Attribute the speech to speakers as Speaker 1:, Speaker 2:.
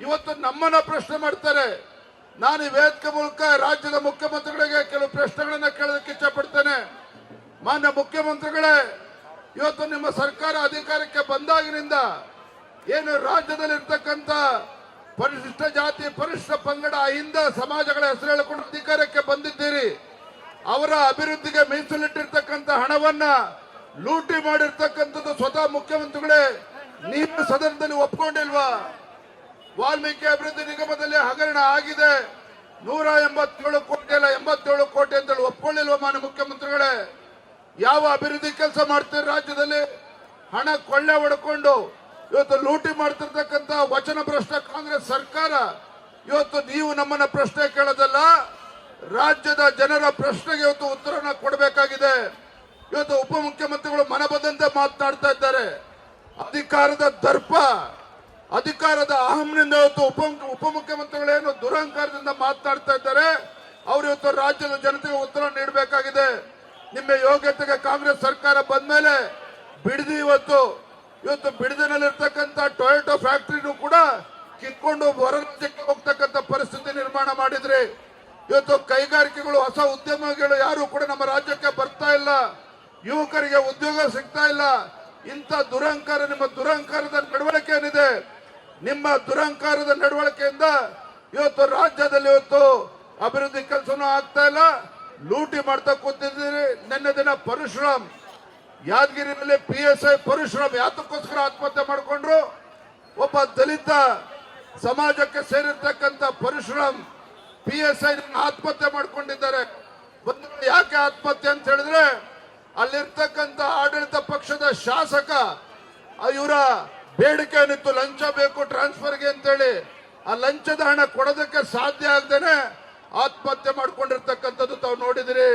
Speaker 1: ಇವತ್ತು ನಮ್ಮನ್ನ ಪ್ರಶ್ನೆ ಮಾಡ್ತಾರೆ. ನಾನು ಈ ವೇದಿಕೆ ಮೂಲಕ ರಾಜ್ಯದ ಮುಖ್ಯಮಂತ್ರಿಗಳಿಗೆ ಕೆಲವು ಪ್ರಶ್ನೆಗಳನ್ನ ಕೇಳೋದಕ್ಕೆ ಇಚ್ಛಪಡ್ತೇನೆ ಮಾನ್ಯ ಮುಖ್ಯಮಂತ್ರಿಗಳೇ, ಇವತ್ತು ನಿಮ್ಮ ಸರ್ಕಾರ ಅಧಿಕಾರಕ್ಕೆ ಬಂದಾಗಿನಿಂದ ಏನು ರಾಜ್ಯದಲ್ಲಿ ಇರ್ತಕ್ಕಂತ ಪರಿಶಿಷ್ಟ ಜಾತಿ, ಪರಿಶಿಷ್ಟ ಪಂಗಡ ಅಹಿಂದ ಸಮಾಜಗಳ ಹೆಸರು ಹೇಳಿಕೊಂಡು ಅಧಿಕಾರಕ್ಕೆ ಬಂದಿದ್ದೀರಿ. ಅವರ ಅಭಿವೃದ್ಧಿಗೆ ಮೀಸಲಿಟ್ಟಿರ್ತಕ್ಕಂಥ ಹಣವನ್ನ ಲೂಟಿ ಮಾಡಿರ್ತಕ್ಕಂಥದ್ದು ಸ್ವತಃ ಮುಖ್ಯಮಂತ್ರಿಗಳೇ. ನೀವು ಸದನದಲ್ಲಿ ಒಪ್ಕೊಂಡಿಲ್ವಾ? ವಾಲ್ಮೀಕಿ ಅಭಿವೃದ್ಧಿ ನಿಗಮದಲ್ಲಿ ಹಗರಣ ಆಗಿದೆ. ನೂರ ಎಂಬತ್ತೇಳು ಕೋಟಿ ಅಲ್ಲ, ಎಂಬತ್ತೇಳು ಕೋಟಿ ಅಂತೇಳಿ ಒಪ್ಕೊಳ್ಳಿಲ್ವ ಮಾನ್ಯ ಮುಖ್ಯಮಂತ್ರಿಗಳೇ? ಯಾವ ಅಭಿವೃದ್ಧಿ ಕೆಲಸ ಮಾಡ್ತೀರಿ ರಾಜ್ಯದಲ್ಲಿ? ಹಣ ಕೊಳ್ಳೆ ಹೊಡ್ಕೊಂಡು ಇವತ್ತು ಲೂಟಿ ಮಾಡ್ತಿರ್ತಕ್ಕಂಥ ವಚನ ಭ್ರಷ್ಟ ಕಾಂಗ್ರೆಸ್ ಸರ್ಕಾರ ಇವತ್ತು ನೀವು ನಮ್ಮನ್ನ ಪ್ರಶ್ನೆ ಕೇಳೋದಲ್ಲ, ರಾಜ್ಯದ ಜನರ ಪ್ರಶ್ನೆಗೆ ಇವತ್ತು ಉತ್ತರನ ಕೊಡಬೇಕಾಗಿದೆ. ಇವತ್ತು ಉಪಮುಖ್ಯಮಂತ್ರಿಗಳು ಮನ ಬಂದಂತೆ ಮಾತನಾಡ್ತಾ ಇದ್ದಾರೆ. ಅಧಿಕಾರದ ದರ್ಪ ಅಧಿಕಾರದ ಅಹಂನಿಂದ ಇವತ್ತು ಉಪ, ಉಪಮುಖ್ಯಮಂತ್ರಿಗಳೇನು ದುರಹಂಕಾರದಿಂದ ಮಾತನಾಡ್ತಾ ಇದ್ದಾರೆ, ಅವರು ಇವತ್ತು ರಾಜ್ಯದ ಜನತೆಗೆ ಉತ್ತರ ನೀಡಬೇಕಾಗಿದೆ. ನಿಮ್ಮ ಯೋಗ್ಯತೆಗೆ ಕಾಂಗ್ರೆಸ್ ಸರ್ಕಾರ ಬಂದ್ಮೇಲೆ ಬಿಡದಿ ಇವತ್ತು. ಇವತ್ತು ಬಿಡದಿನಲ್ಲಿರ್ತಕ್ಕಂಥ ಟೊಯೋಟೋ ಫ್ಯಾಕ್ಟ್ರಿನೂ ಕೂಡ ಕಿತ್ಕೊಂಡು ಹೊರ ರಾಜ್ಯಕ್ಕೆ ಹೋಗ್ತಕ್ಕಂಥ ಪರಿಸ್ಥಿತಿ ನಿರ್ಮಾಣ ಮಾಡಿದ್ರಿ, ಇವತ್ತು ಕೈಗಾರಿಕೆಗಳು, ಹೊಸ ಉದ್ಯಮಗಳು ಯಾರು ಕೂಡ ನಮ್ಮ ರಾಜ್ಯಕ್ಕೆ ಬರ್ತಾ ಇಲ್ಲ. ಯುವಕರಿಗೆ ಉದ್ಯೋಗ ಸಿಗ್ತಾ ಇಲ್ಲ. ಇಂಥ ದುರಹಂಕಾರ, ನಿಮ್ಮ ದುರಹಂಕಾರದ ನಿಮ್ಮ ದುರಹಂಕಾರದ ನಡವಳಿಕೆಯಿಂದ ಇವತ್ತು ರಾಜ್ಯದಲ್ಲಿ ಇವತ್ತು ಅಭಿವೃದ್ಧಿ ಕೆಲಸನೂ ಆಗ್ತಾ ಇಲ್ಲ. ಲೂಟಿ ಮಾಡ್ತಾ ಕೂತಿದ್ದೀರಿ. ನಿನ್ನೆ ದಿನ ಪರಶುರಾಮ್ ಯಾದಗಿರಿನಲ್ಲಿ ಪಿ ಎಸ್ ಐ ಪರಶುರಾಮ್ ಯಾತಕ್ಕೋಸ್ಕರ ಆತ್ಮಹತ್ಯೆ ಮಾಡಿಕೊಂಡ್ರು. ಒಬ್ಬ ದಲಿತ ಸಮಾಜಕ್ಕೆ ಸೇರಿರ್ತಕ್ಕಂಥ ಪರಶುರಾಮ್ ಪಿ ಎಸ್ ಐ ಆತ್ಮಹತ್ಯೆ ಮಾಡಿಕೊಂಡಿದ್ದಾರೆ. ಯಾಕೆ ಆತ್ಮಹತ್ಯೆ ಅಂತ ಹೇಳಿದ್ರೆ, ಅಲ್ಲಿರ್ತಕ್ಕಂಥ ಆಡಳಿತ ಪಕ್ಷದ ಶಾಸಕ ಇವರ ಬೇಡಿಕೆ ಏನಿತ್ತು ಲಂಚ ಬೇಕು ಟ್ರಾನ್ಸ್ಫರ್ಗೆ ಅಂತೇಳಿ, ಆ ಲಂಚದ ಹಣ ಕೊಡೋದಕ್ಕೆ ಸಾಧ್ಯ ಆಗದೇನೆ ಆತ್ಮಹತ್ಯೆ ಮಾಡ್ಕೊಂಡಿರ್ತಕ್ಕಂಥದ್ದು ತಾವು ನೋಡಿದಿರಿ.